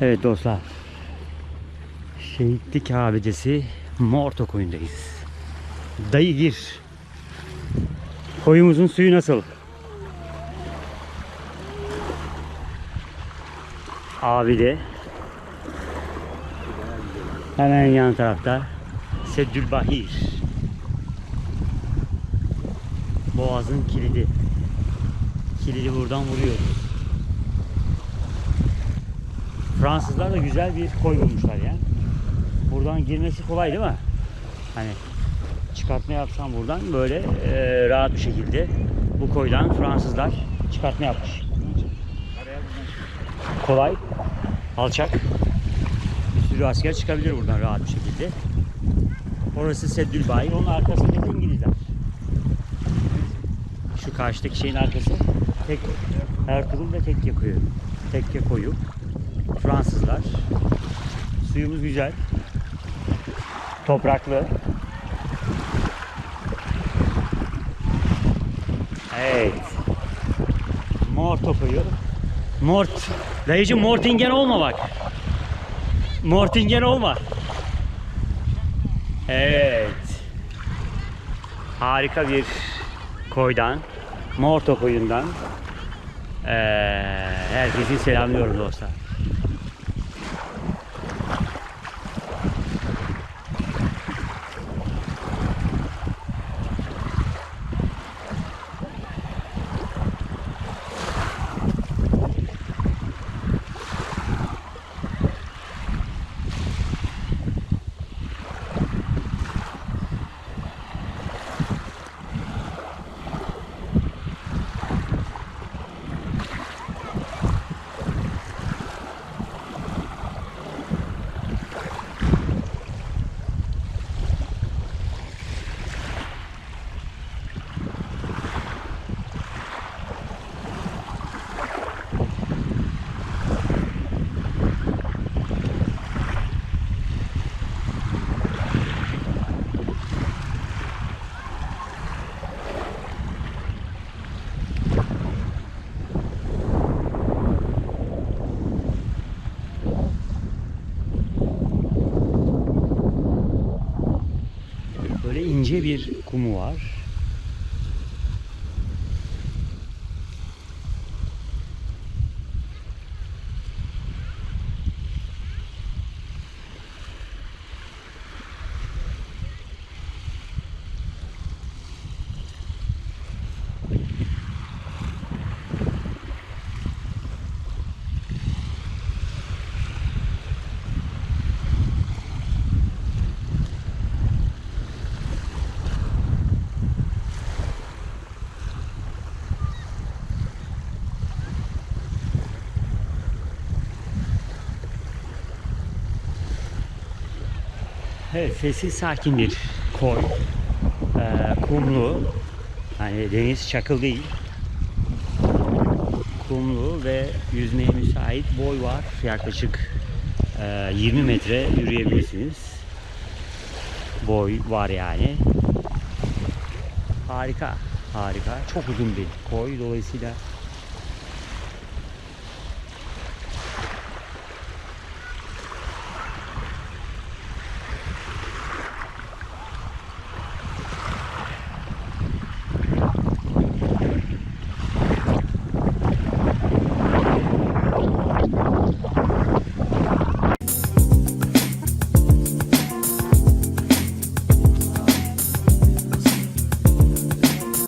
Evet dostlar. Şehitlik abidesi Morto koyundayız. Dayı gir. Koyumuzun suyu nasıl? Abide. Hemen yan tarafta Seddülbahir. Boğazın kilidi. Kilidi buradan vuruyoruz. Fransızlar da güzel bir koy bulmuşlar yani. Buradan girmesi kolay değil mi? Hani çıkartma yapsam buradan böyle e, rahat bir şekilde bu koydan Fransızlar çıkartma yapmış. Kolay, alçak. Bir sürü asker çıkabilir buradan rahat bir şekilde. Orası Seddülbahir, onun arkasındaki İngilizler. Şu karşıdaki şeyin arkası tek Ertuğrul ve Tekke koyu. Tekke koyu. Fransızlar. Suyumuz güzel. Topraklı. Evet. Morto koyu. Mort. Dayıcım Mortingen olma bak. Mortingen olma. Evet. Harika bir koydan. Morto koyundan. Ee, herkesi selamlıyorum dostlar. Böyle ince bir kumu var. Evet, sessiz sakin bir koy. Ee, kumlu. Hani deniz çakıl değil. Kumlu ve yüzmeye müsait boy var. Yaklaşık e, 20 metre yürüyebilirsiniz. Boy var yani. Harika, harika. Çok uzun bir koy. Dolayısıyla